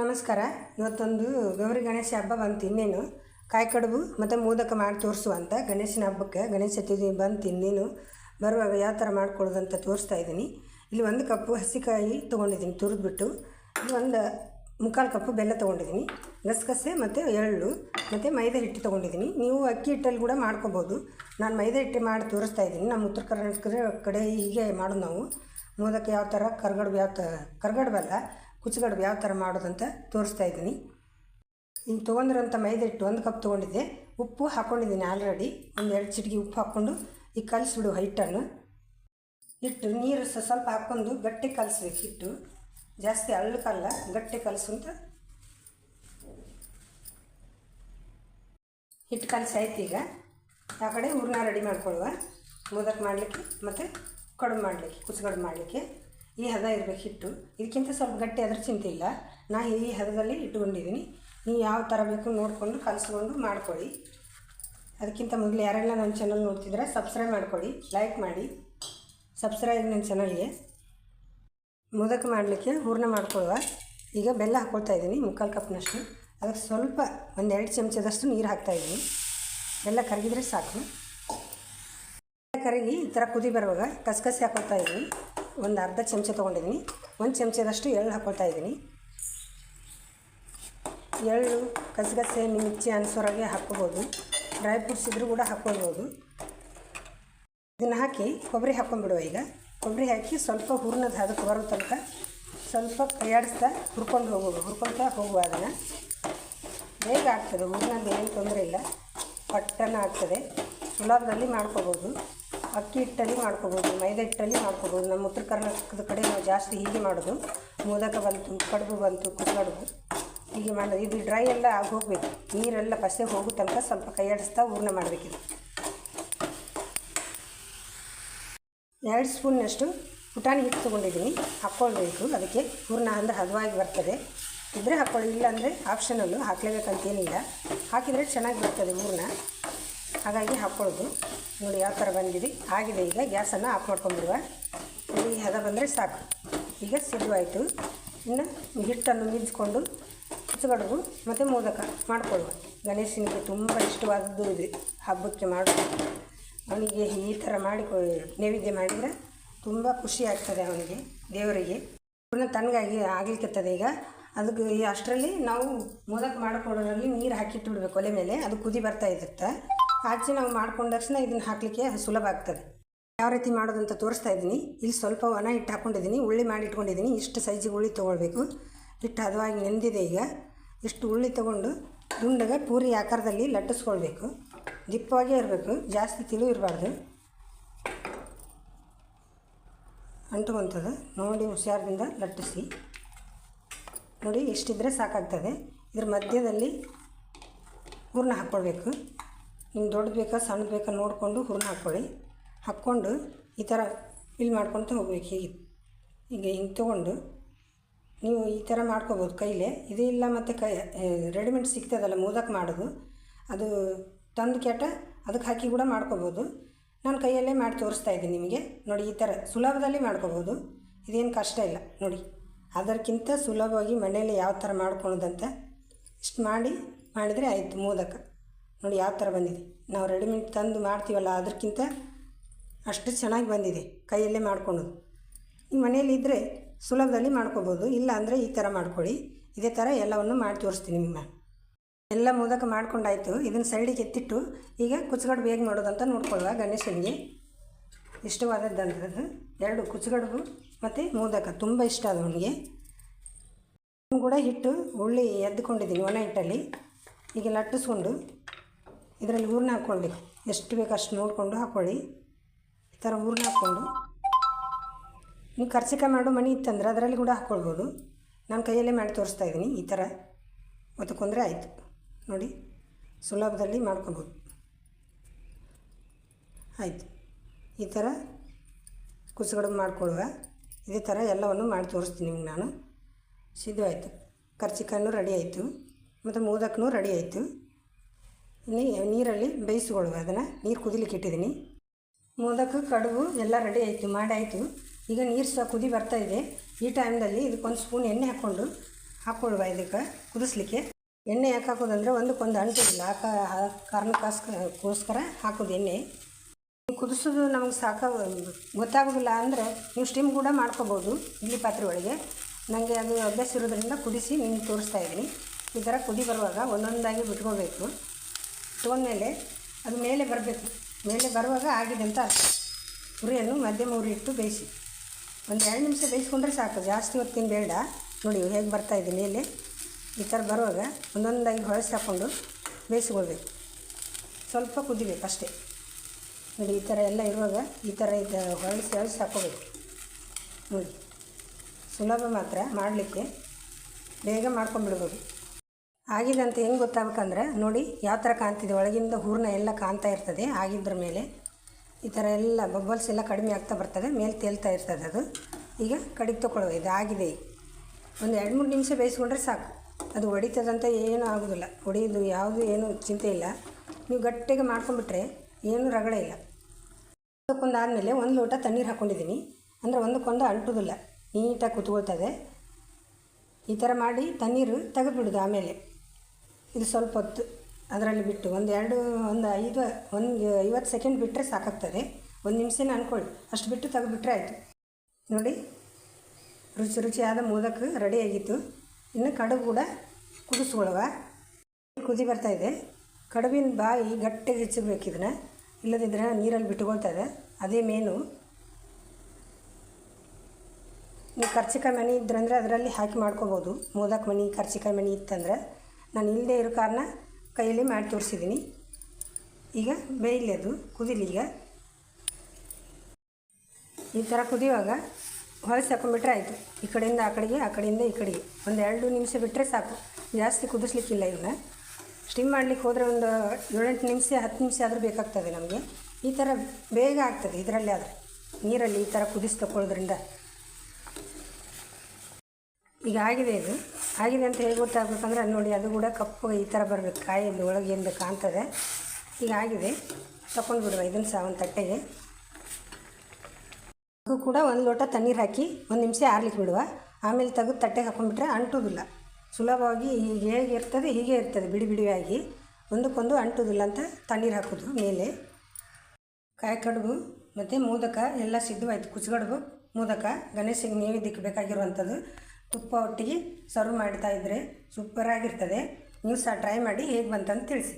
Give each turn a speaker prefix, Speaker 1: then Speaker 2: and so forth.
Speaker 1: ನಮಸ್ಕಾರ. ಇವತ್ತೊಂದು ಗೌರಿ ಗಣೇಶ ಹಬ್ಬ ಬಂತು ಇನ್ನೇನು. ಕಾಯಿ ಕಡುಬು ಮತ್ತು ಮೋದಕ ಮಾಡಿ ತೋರಿಸುವಂತ ಗಣೇಶನ ಹಬ್ಬಕ್ಕೆ ಗಣೇಶ ಚತುರ್ಥಿ ಬಂತು ಇನ್ನೇನು. ಬರುವಾಗ ಯಾವ ಥರ ಮಾಡ್ಕೊಳ್ಳೋದು ತೋರಿಸ್ತಾ ಇದ್ದೀನಿ. ಇಲ್ಲಿ ಒಂದು ಕಪ್ಪು ಹಸಿಕಾಯಿ ತೊಗೊಂಡಿದ್ದೀನಿ ತುರಿದ್ಬಿಟ್ಟು. ಇಲ್ಲಿ ಒಂದು ಮುಕ್ಕಾಲು ಕಪ್ಪು ಬೆಲ್ಲ ತೊಗೊಂಡಿದ್ದೀನಿ. ಗಸಗಸೆ ಮತ್ತು ಎಳ್ಳು ಮತ್ತು ಮೈದಾ ಹಿಟ್ಟು ತೊಗೊಂಡಿದ್ದೀನಿ. ನೀವು ಅಕ್ಕಿ ಹಿಟ್ಟಲ್ಲಿ ಕೂಡ ಮಾಡ್ಕೊಬೋದು. ನಾನು ಮೈದಾ ಹಿಟ್ಟು ಮಾಡಿ ತೋರಿಸ್ತಾ ಇದ್ದೀನಿ. ನಮ್ಮ ಉತ್ತರ ಕರ್ನಾಟಕದ ಕಡೆ ಹೀಗೆ ಮಾಡೋದು ನಾವು. ಮೋದಕ ಯಾವ ಥರ, ಕರ್ಗಡ್ಬು ಯಾವ ಥರ ಕರ್ಗಡ್ಬಲ್ಲ. ಕುಚ್ಚಗಡ್ಬು ಯಾವ ಥರ ಮಾಡೋದಂತ ತೋರಿಸ್ತಾ ಇದ್ದೀನಿ. ಇನ್ನು ತೊಗೊಂಡಿರೋಂಥ ಮೈದಾ ಹಿಟ್ಟು ಒಂದು ಕಪ್ ತೊಗೊಂಡಿದ್ದೆ. ಉಪ್ಪು ಹಾಕ್ಕೊಂಡಿದ್ದೀನಿ ಆಲ್ರೆಡಿ. ಒಂದು ಎರಡು ಚಿಟಿಕೆ ಉಪ್ಪು ಹಾಕ್ಕೊಂಡು ಈಗ ಕಲಿಸ್ಬಿಡು ಹಿಟ್ಟನ್ನು ಹಿಟ್ಟು, ನೀರು ಸ್ವಲ್ಪ ಹಾಕ್ಕೊಂಡು ಗಟ್ಟಿ ಕಲಸ್ಬೇಕು ಹಿಟ್ಟು. ಜಾಸ್ತಿ ಅಳ್ಳಕ್ಕಲ್ಲ ಗಟ್ಟಿ ಕಲಸುಂತ. ಹಿಟ್ಟು ಕಲಸಿ ಆಯ್ತು ಈಗ. ಆ ಕಡೆ ಹೂರ್ಣ ರೆಡಿ ಮಾಡ್ಕೊಳ್ಳುವ. ಮೊದಕ್ಕೆ ಮಾಡಲಿಕ್ಕೆ ಮತ್ತು ಕಡುಬು ಮಾಡಲಿಕ್ಕೆ ಕುಸುಗಡು ಮಾಡಲಿಕ್ಕೆ. ಈ ಹದ ಇರಬೇಕು ಹಿಟ್ಟು ಇದಕ್ಕಿಂತ ಸ್ವಲ್ಪ ಗಟ್ಟಿ ಅದ್ರ ಚಿಂತೆ ಇಲ್ಲ. ನಾ ಈ ಹದದಲ್ಲಿ ಇಟ್ಕೊಂಡಿದ್ದೀನಿ ನೀವು ಯಾವ ಥರ ಬೇಕು ನೋಡಿಕೊಂಡು ಕಲಿಸ್ಕೊಂಡು ಮಾಡ್ಕೊಳ್ಳಿ. ಅದಕ್ಕಿಂತ ಮೊದಲು ಯಾರೆಲ್ಲ ನನ್ನ ಚಾನಲ್ ನೋಡ್ತಿದ್ರೆ ಸಬ್ಸ್ಕ್ರೈಬ್ ಮಾಡ್ಕೊಳ್ಳಿ ಲೈಕ್ ಮಾಡಿ. ಸಬ್ಸ್ಕ್ರೈಬ್ ನನ್ನ ಚಾನಲ್ಗೆ ಮುದಕ್ಕೆ ಮಾಡಲಿಕ್ಕೆ ಹೂರ್ಣ ಮಾಡ್ಕೊಳ್ಳುವ. ಈಗ ಬೆಲ್ಲ ಹಾಕ್ಕೊಳ್ತಾ ಇದ್ದೀನಿ, ಮುಕ್ಕಾಲು ಕಪ್ನಷ್ಟು. ಅದಕ್ಕೆ ಸ್ವಲ್ಪ ಒಂದು ಎರಡು ಚಮಚದಷ್ಟು ನೀರು ಹಾಕ್ತಾಯಿದ್ದೀನಿ ಬೆಲ್ಲ ಕರಗಿದ್ರೆ ಸಾಕು. ಕರಗಿ ಈ ಥರ ಕುದಿ ಬರುವಾಗ ಕಸಕಸಿ ಹಾಕೊಳ್ತಾ ಇದ್ದೀನಿ. ಒಂದು ಅರ್ಧ ಚಮಚ ತೊಗೊಂಡಿದ್ದೀನಿ. ಒಂದು ಚಮಚದಷ್ಟು ಎಳ್ಳು ಹಾಕ್ಕೊಳ್ತಾ ಇದ್ದೀನಿ. ಎಳ್ಳು ಕಸಗಸೆ ಮಿರ್ಚಿ ಅನ್ಸೋರಾಗೆ ಹಾಕ್ಕೋಬೋದು. ಡ್ರೈ ಫ್ರೂಟ್ಸ್ ಇದ್ರೂ ಕೂಡ ಹಾಕ್ಕೊಳ್ಬೋದು. ಇದನ್ನು ಹಾಕಿ ಕೊಬ್ಬರಿ ಹಾಕ್ಕೊಂಡ್ಬಿಡುವ ಈಗ. ಕೊಬ್ಬರಿ ಹಾಕಿ ಸ್ವಲ್ಪ ಹೂರ್ಣದ ಅದಕ್ಕೆ ಬರೋ ತನಕ ಸ್ವಲ್ಪ ಕೈಯಾಡಿಸ್ತಾ ಹುರ್ಕೊಂಡು ಹೋಗೋದು ಹುರ್ಕೊಳ್ತಾ ಹೋಗುವ ಅದನ್ನು. ಬೇಗ ಆಗ್ತದೆ. ಹೂರ್ಣದ ಏನು ತೊಂದರೆ ಇಲ್ಲ. ಪಟ್ಟನ ಆಗ್ತದೆ. ಸುಲಭದಲ್ಲಿ ಮಾಡ್ಕೋಬೋದು. ಅಕ್ಕಿ ಹಿಟ್ಟಲ್ಲಿ ಮಾಡ್ಕೋಬೋದು, ಮೈದಾ ಹಿಟ್ಟಲ್ಲಿ ಮಾಡ್ಕೋಬೋದು. ನಮ್ಮ ಉತ್ತರ ಕರ್ನಾಟಕದ ಕಡೆ ನಾವು ಜಾಸ್ತಿ ಹೀಗೆ ಮಾಡೋದು. ಮೋದಕ ಬಂತು, ಕಡುಬು ಬಂತು ಕುಚ್ಚಗಡುಬು ಹೀಗೆ ಮಾಡೋದು. ಇದು ಡ್ರೈ ಎಲ್ಲ ಆಗಿ ಹೋಗಬೇಕು ನೀರೆಲ್ಲ ಪಸೆ ಹೋಗೋ ತನಕ ಸ್ವಲ್ಪ ಕೈಯಾಡಿಸ್ತಾ ಹೂರ್ಣ ಮಾಡಬೇಕಿದೆ. ಎರಡು ಸ್ಪೂನ್ನಷ್ಟು ಪುಟಾಣಿ ಹಿಟ್ಟು ತೊಗೊಂಡಿದ್ದೀನಿ. ಹಾಕ್ಕೊಳ್ಬೇಕು. ಅದಕ್ಕೆ ಹೂರ್ಣ ಅಂದರೆ ಹದವಾಗಿ ಬರ್ತದೆ. ಇದ್ದರೆ ಹಾಕ್ಕೊಳ್ಳಿ. ಇಲ್ಲಾಂದರೆ ಆಪ್ಷನಲ್ಲು ಹಾಕಲೇಬೇಕಂತೇನಿಲ್ಲ. ಹಾಕಿದರೆ ಚೆನ್ನಾಗಿ ಬರ್ತದೆ ಹೂರ್ಣ. ಹಾಗಾಗಿ ಹಾಕ್ಕೊಳ್ಳೋದು. ನೋಡಿ ಯಾವ ಥರ ಬಂದಿದೆ. ಆಗಿದೆ ಈಗ. ಗ್ಯಾಸನ್ನು ಆಫ್ ಮಾಡ್ಕೊಂಡ್ಬಿಡುವ. ಈ ಹದ ಬಂದರೆ ಸಾಕು. ಈಗ ಸಿದ್ಧವಾಯಿತು. ಇನ್ನು ಹಿಟ್ಟನ್ನು ಮಿಂಚ್ಕೊಂಡು ಕುಚ್ಚಗಡುಬು ಮತ್ತು ಮೋದಕ ಮಾಡಿಕೊಳ್ಳುವ. ಗಣೇಶನಿಗೆ ತುಂಬ ಇಷ್ಟವಾದದ್ದು ಇದೆ. ಹಬ್ಬಕ್ಕೆ ಮಾಡುವ. ಅವನಿಗೆ ಈ ಥರ ಮಾಡಿ ನೈವೇದ್ಯ ಮಾಡಿದರೆ ತುಂಬ ಖುಷಿ ಆಗ್ತದೆ ಅವನಿಗೆ, ದೇವರಿಗೆ. ಇನ್ನು ತಣ್ಣಗಾಗಿ ಆಗ್ಲಿಕ್ಕತ್ತದೆ ಈಗ. ಅದಕ್ಕೆ ಅಷ್ಟರಲ್ಲಿ ನಾವು ಮೋದಕ ಮಾಡಿಕೊಡೋದ್ರಲ್ಲಿ ನೀರು ಹಾಕಿಟ್ಟು ಬಿಡಬೇಕು ಒಲೆ ಮೇಲೆ. ಅದು ಕುದಿ ಬರ್ತಾ ಇರುತ್ತೆ. ಆಚೆ ನಾವು ಮಾಡ್ಕೊಂಡ ತಕ್ಷಣ ಇದನ್ನು ಹಾಕಲಿಕ್ಕೆ ಸುಲಭ ಆಗ್ತದೆ. ಯಾವ ರೀತಿ ಮಾಡೋದಂತ ತೋರಿಸ್ತಾ ಇದ್ದೀನಿ. ಇಲ್ಲಿ ಸ್ವಲ್ಪ ಒಣ ಹಿಟ್ಟು ಹಾಕ್ಕೊಂಡಿದ್ದೀನಿ ಉಳ್ಳಿ ಮಾಡಿ ಇಟ್ಕೊಂಡಿದ್ದೀನಿ. ಇಷ್ಟು ಸೈಜಿಗೆ ಉಳ್ಳಿ ತೊಗೊಳ್ಬೇಕು. ಹಿಟ್ಟು ಹದವಾಗಿ ನೆಂದಿದೆ ಈಗ. ಇಷ್ಟು ಉಳ್ಳಿ ತೊಗೊಂಡು ದುಂಡಗೆ ಪೂರಿ ಆಕಾರದಲ್ಲಿ ಲಟ್ಟಿಸ್ಕೊಳ್ಬೇಕು. ದಿಪ್ಪವಾಗೇ ಇರಬೇಕು. ಜಾಸ್ತಿ ತಿಳು ಇರಬಾರ್ದು. ಅಂಟುವಂಥದ್ದು ನೋಡಿ ಹುಷಾರದಿಂದ ಲಟ್ಟಿಸಿ. ನೋಡಿ ಎಷ್ಟಿದ್ರೆ ಸಾಕಾಗ್ತದೆ. ಇದ್ರ ಮಧ್ಯದಲ್ಲಿ ಹೂರ್ಣ ಹಾಕ್ಕೊಳ್ಬೇಕು. ನಿಮ್ಗೆ ದೊಡ್ಡದು ಬೇಕಾ ಸಣ್ಣ ಬೇಕಾ ನೋಡಿಕೊಂಡು ಹೂರ್ಣ ಹಾಕ್ಕೊಳ್ಳಿ. ಹಾಕ್ಕೊಂಡು ಈ ಥರ ಫಿಲ್ ಮಾಡ್ಕೊತ ಹೋಗ್ಬೇಕು ಹೀಗೆ. ಈಗ ಹಿಂಗೆ ತೊಗೊಂಡು ನೀವು ಈ ಥರ ಮಾಡ್ಕೋಬೋದು ಕೈಲೇ. ಇದು ಇಲ್ಲ ಮತ್ತು ಕೈ ರೆಡಿಮೇಡ್ ಸಿಗ್ತದಲ್ಲ, ಮೋದಕ ಮಾಡೋದು. ಅದು ತಂದು ಕೆಟ್ಟ ಅದಕ್ಕೆ ಹಾಕಿ ಕೂಡ ಮಾಡ್ಕೋಬೋದು. ನಾನು ಕೈಯಲ್ಲೇ ಮಾಡಿ ತೋರಿಸ್ತಾ ಇದ್ದೀನಿ ನಿಮಗೆ. ನೋಡಿ ಈ ಥರ ಸುಲಭದಲ್ಲಿ ಮಾಡ್ಕೋಬೋದು. ಇದೇನು ಕಷ್ಟ ಇಲ್ಲ, ನೋಡಿ. ಅದಕ್ಕಿಂತ ಸುಲಭವಾಗಿ ಮನೆಯಲ್ಲಿ ಯಾವ ಥರ ಮಾಡ್ಕೊಳೋದಂತ ಇಷ್ಟು ಮಾಡಿ ಮಾಡಿದರೆ ಆಯಿತು, ಮೋದಕ. ನೋಡಿ ಯಾವ ಥರ ಬಂದಿದೆ. ನಾವು ರೆಡಿಮೇಡ್ ತಂದು ಮಾಡ್ತೀವಲ್ಲ, ಅದಕ್ಕಿಂತ ಅಷ್ಟು ಚೆನ್ನಾಗಿ ಬಂದಿದೆ ಕೈಯಲ್ಲೇ ಮಾಡ್ಕೊಳೋದು ನಿಮ್ಮ ಮನೆಯಲ್ಲಿ ಇದ್ದರೆ ಸುಲಭದಲ್ಲಿ ಮಾಡ್ಕೋಬೋದು, ಇಲ್ಲ ಅಂದರೆ ಈ ಥರ ಮಾಡ್ಕೊಳ್ಳಿ. ಇದೇ ಥರ ಎಲ್ಲವನ್ನು ಮಾಡಿ ತೋರಿಸ್ತೀನಿ ನಿಮ್ಮ ಎಲ್ಲ ಮೋದಕ ಮಾಡ್ಕೊಂಡಾಯಿತು, ಇದನ್ನು ಸೈಡಿಗೆ ಎತ್ತಿಟ್ಟು ಈಗ ಕುಚ್ಗಡ್ಬು ಹೇಗೆ ಮಾಡೋದಂತ ನೋಡ್ಕೊಳ್ಳುವ ಗಣೇಶನಿಗೆ. ಇಷ್ಟವಾದದ್ದಂಥದ್ದು ಎರಡು ಕುಚ್ಗಡ್ಬು ಮತ್ತು ಮೋದಕ, ತುಂಬ ಇಷ್ಟ ಅದು ಅವನಿಗೆ. ಕೂಡ ಹಿಟ್ಟು ಉಳ್ಳಿ ಎದ್ದುಕೊಂಡಿದ್ದೀನಿ ಒಣ ಹಿಟ್ಟಲ್ಲಿ. ಈಗ ಲಟ್ಟಿಸ್ಕೊಂಡು ಇದರಲ್ಲಿ ಹೂರ್ಣ ಹಾಕ್ಕೊಳ್ಳಿ. ಎಷ್ಟು ಬೇಕು ಅಷ್ಟು ನೋಡಿಕೊಂಡು ಹಾಕ್ಕೊಳ್ಳಿ. ಈ ಥರ ಹೂರ್ಣ ಹಾಕ್ಕೊಂಡು. ನೀವು ಕರ್ಚಿಕಾಯಿ ಮಾಡೋ ಮನೆ ಇತ್ತಂದ್ರೆ ಅದರಲ್ಲಿ ಕೂಡ ಹಾಕ್ಕೊಳ್ಬೋದು. ನಾನು ಕೈಯಲ್ಲೇ ಮಾಡಿ ತೋರಿಸ್ತಾ ಇದ್ದೀನಿ ಈ ಥರ. ಒತ್ತಕೊಂಡ್ರೆ ಆಯಿತು. ನೋಡಿ, ಸುಲಭದಲ್ಲಿ ಮಾಡ್ಕೊಬೋದು ಆಯಿತು. ಈ ಥರ ಕುಸುಗಡ ಮಾಡಿಕೊಳ್ಳುವ. ಇದೇ ಥರ ಎಲ್ಲವನ್ನು ಮಾಡಿ ತೋರಿಸ್ತೀನಿ ನಿಮ್ಗೆ ನಾನು. ಸಿದ್ಧವಾಯಿತು. ಕರ್ಚಿಕಾಯೂ ರೆಡಿ ಆಯಿತು. ಮತ್ತು ಮೋದಕನೂ ರೆಡಿ ಆಯಿತು. ಇನ್ನು ನೀರಲ್ಲಿ ಬೇಯಿಸ್ಕೊಳ್ಳುವ. ಅದನ್ನು ನೀರು ಕುದಿಲಿಕ್ಕೆ ಇಟ್ಟಿದ್ದೀನಿ. ಮೋದಕ ಕಡುಬು ಎಲ್ಲ ರೆಡಿ ಆಯಿತು, ಮಾಡಾಯಿತು. ಈಗ ನೀರು ಸಹ ಕುದಿ ಬರ್ತಾ ಇದೆ. ಈ ಟೈಮ್ದಲ್ಲಿ ಇದಕ್ಕೊಂದು ಸ್ಪೂನ್ ಎಣ್ಣೆ ಹಾಕ್ಕೊಂಡು ಹಾಕ್ಕೊಳ್ಳುವ ಇದಕ್ಕೆ ಕುದಿಸ್ಲಿಕ್ಕೆ. ಎಣ್ಣೆ ಯಾಕೆ ಹಾಕೋದಂದ್ರೆ ಒಂದಕ್ಕೊಂದು ಅಂಟಿರಲಿಲ್ಲ ಆ ಕಾರಣಕ್ಕೋಸ್ಕರ ಹಾಕೋದು ಎಣ್ಣೆ. ಕುದಿಸೋದು ನಮಗೆ ಸಾಕ, ಗೊತ್ತಾಗೋದಿಲ್ಲ ಅಂದರೆ ನೀವು ಸ್ಟಿಮ್ ಕೂಡ ಮಾಡ್ಕೋಬೋದು ಇಡ್ಲಿ ಪಾತ್ರೆ ಒಳಗೆ. ನನಗೆ ಅದು ಅಭ್ಯಾಸ ಇರೋದ್ರಿಂದ ಕುದಿಸಿ ನಿಮ್ಗೆ ತೋರಿಸ್ತಾ ಇದ್ದೀನಿ. ಈ ಥರ ಕುದಿ ಬರುವಾಗ ಒಂದೊಂದಾಗಿ ಬಿಟ್ಕೋಬೇಕು. ಮೇಲೆ ಅದು ಮೇಲೆ ಬರಬೇಕು. ಮೇಲೆ ಬರುವಾಗ ಆಗಿದೆ ಅಂತ ಅರ್ಥ. ಉರಿಯನ್ನು ಮಧ್ಯಮ ಉರಿ ಇಟ್ಟು ಬೇಯಿಸಿ. ಒಂದು ಎರಡು ನಿಮಿಷ ಬೇಯಿಸ್ಕೊಂಡ್ರೆ ಸಾಕು. ಜಾಸ್ತಿ ಹೊತ್ತಿನ ಬೇಡ. ನೋಡಿ ಹೇಗೆ ಬರ್ತಾ ಇದೆ ಮೇಲೆ. ಈ ಥರ ಬರುವಾಗ ಒಂದೊಂದಾಗಿ ಹೊಳಸಿ ಹಾಕ್ಕೊಂಡು ಬೇಯಿಸ್ಕೊಳ್ಬೇಕು. ಸ್ವಲ್ಪ ಕುದಿಬೇಕು ಅಷ್ಟೇ. ನೋಡಿ ಈ ಥರ ಎಲ್ಲ ಇರುವಾಗ ಈ ಥರ ಇದು ಹೊಳಸಿ ಹೊಳಸಿ ಹಾಕ್ಕೋಬೇಕು. ನೋಡಿ. ಸುಲಭ ಮಾತ್ರ ಮಾಡಲಿಕ್ಕೆ. ಬೇಗ ಮಾಡ್ಕೊಂಡ್ಬಿಡ್ಬೋದು. ಆಗಿದೆ ಅಂತ ಹೆಂಗೆ ಗೊತ್ತಾಗಬೇಕಂದ್ರೆ, ನೋಡಿ ಯಾವ ಥರ ಕಾಣ್ತಿದೆ, ಒಳಗಿಂದ ಹೂರ್ಣ ಎಲ್ಲ ಕಾಣ್ತಾ ಇರ್ತದೆ, ಆಗಿದ್ರ ಮೇಲೆ ಈ ಥರ ಎಲ್ಲ ಬಬ್ಬಲ್ಸ್ ಎಲ್ಲ ಕಡಿಮೆ ಆಗ್ತಾ ಬರ್ತದೆ, ಮೇಲೆ ತೇಲ್ತಾ ಇರ್ತದೆ ಅದು. ಈಗ ಕಡಿಗೆ ತೊಗೊಳ್ಳೋ ಇದು ಆಗಿದೆ. ಒಂದು ಎರಡು ಮೂರು ನಿಮಿಷ ಬೇಯಿಸ್ಕೊಂಡ್ರೆ ಸಾಕು. ಅದು ಹೊಡಿತದಂತ ಏನೂ ಆಗೋದಿಲ್ಲ. ಹೊಡಿಯೋದು ಯಾವುದು ಏನು ಚಿಂತೆ ಇಲ್ಲ. ನೀವು ಗಟ್ಟಿಗೆ ಮಾಡ್ಕೊಂಡ್ಬಿಟ್ರೆ ಏನೂ ರಗಳೆ ಇಲ್ಲ. ಆದಮೇಲೆ ಒಂದು ಲೋಟ ತಣ್ಣೀರು ಹಾಕ್ಕೊಂಡಿದ್ದೀನಿ ಅಂದರೆ ಒಂದಕ್ಕೊಂದು ಅಂಟೋದಿಲ್ಲ. ನೀಟಾಗಿ ಕುತ್ಕೊಳ್ತದೆ. ಈ ಥರ ಮಾಡಿ ತಣ್ಣೀರು ತೆಗೆದುಬಿಡೋದು ಆಮೇಲೆ. ಇದು ಸ್ವಲ್ಪ ಹೊತ್ತು ಅದರಲ್ಲಿ ಬಿಟ್ಟು ಒಂದು ಎರಡು, ಒಂದು ಐದು, ಒಂದು ಐವತ್ತು ಸೆಕೆಂಡ್ ಬಿಟ್ಟರೆ ಸಾಕಾಗ್ತದೆ. ಒಂದು ನಿಮಿಷನೇ ಅಂದ್ಕೊಳ್ಳಿ ಅಷ್ಟು ಬಿಟ್ಟು ತೆಗೆದುಬಿಟ್ರೆ ಆಯಿತು. ನೋಡಿ, ರುಚಿ ರುಚಿಯಾದ ಮೋದಕ ರೆಡಿ ಆಗಿತ್ತು. ಇನ್ನು ಕಡುಬು ಕೂಡ ಕುದಿಸ್ಕೊಳ್ಳುವ. ಕುದಿ ಬರ್ತಾ ಇದೆ. ಕಡುಬಿನ ಬಾಯಿ ಗಟ್ಟಿಗೆ ಹೆಚ್ಚಬೇಕು ಇದನ್ನ. ಇಲ್ಲದಿದ್ದರೆ ನೀರಲ್ಲಿ ಇದೆ. ಅದೇ ಮೇನು ನೀವು ಕರ್ಚಿಕಾಯಿ ಮನೆ ಇದ್ರಂದ್ರೆ ಅದರಲ್ಲಿ ಹಾಕಿ ಮಾಡ್ಕೋಬೋದು. ಮೋದಕ ಮನೆ, ಕರ್ಚಿಕಾಯಿ ಮನೆ ಇತ್ತಂದ್ರೆ. ನಾನು ಇಲ್ಲದೆ ಇರೋ ಕಾರಣ ಕೈಯಲ್ಲಿ ಮಾಡಿ ತೋರಿಸಿದ್ದೀನಿ. ಈಗ ಬೇಯಲಿ ಅದು ಕುದಿಲಿ ಈಗ. ಈ ಥರ ಕುದಿಯುವಾಗ ಹೊಲಸಿ ಹಾಕೊಂಡ್ಬಿಟ್ರೆ ಆಯಿತು. ಈ ಕಡೆಯಿಂದ ಆ ಕಡೆಗೆ, ಆ ಕಡೆಯಿಂದ ಈ ಕಡೆಗೆ. ಒಂದು ಎರಡು ನಿಮಿಷ ಬಿಟ್ಟರೆ ಸಾಕು. ಜಾಸ್ತಿ ಕುದಿಸ್ಲಿಕ್ಕಿಲ್ಲ ಇವನ್ನ ಸ್ಟಿಮ್ ಮಾಡಲಿಕ್ಕೆ ಹೋದರೆ ಒಂದು ಏಳೆಂಟು ನಿಮಿಷ, ಹತ್ತು ನಿಮಿಷ ಆದರೂ ಬೇಕಾಗ್ತದೆ ನಮಗೆ. ಈ ಥರ ಬೇಗ ಆಗ್ತದೆ ಇದರಲ್ಲಿ ಆದರೆ. ನೀರಲ್ಲಿ ಈ ಥರ ಕುದಿಸಿ ತಗೊಳ್ಳೋದ್ರಿಂದ ಈಗ ಆಗಿದೆ ಇದು. ಆಗಿದೆ ಅಂತ ಹೇಗೆ ಗೊತ್ತಾಗಬೇಕಂದ್ರೆ ನೋಡಿ ಅದು ಕೂಡ ಕಪ್ಪು ಈ ಥರ ಬರಬೇಕು. ಏನು ಬೇಕು ಕಾಣ್ತದೆ ಈಗ ಆಗಿದೆ. ತಗೊಂಡು ಬಿಡುವ ಇದನ್ನು ಸಹ ಒಂದು ತಟ್ಟೆಗೆ. ಅದು ಕೂಡ ಒಂದು ಲೋಟ ತಣ್ಣೀರು ಹಾಕಿ ಒಂದು ನಿಮಿಷ ಆರ್ಲಿಕ್ಕೆ ಬಿಡುವ. ಆಮೇಲೆ ತೆಗೆದು ತಟ್ಟೆಗೆ ಹಾಕೊಂಡ್ಬಿಟ್ರೆ ಅಂಟೋದಿಲ್ಲ. ಸುಲಭವಾಗಿ ಈಗ ಹೇಗೆ ಇರ್ತದೆ, ಹೀಗೆ ಇರ್ತದೆ, ಬಿಡಿ ಬಿಡಿಯಾಗಿ. ಒಂದಕ್ಕೊಂದು ಅಂಟುವುದಿಲ್ಲ ಅಂತ ತಣ್ಣೀರು ಹಾಕೋದು ಮೇಲೆ. ಕಾಯಿ ಕಡುಬು, ಮತ್ತು ಮೋದಕ ಎಲ್ಲ ಸಿದ್ಧವಾಯಿತು ಕುಚ್ಗಡುಬು ಮೋದಕ. ಗಣೇಶಿಗೆ ನೈವೇದ್ಯಕ್ಕೆ ಬೇಕಾಗಿರುವಂಥದ್ದು. ತುಪ್ಪ ಒಟ್ಟಿಗೆ ಸರ್ವ್ ಮಾಡ್ತಾ ಇದ್ದರೆ ಸೂಪರಾಗಿರ್ತದೆ ನೀವು ಸಹ ಟ್ರೈ ಮಾಡಿ ಹೇಗೆ ಬಂತಂತ ತಿಳಿಸಿ.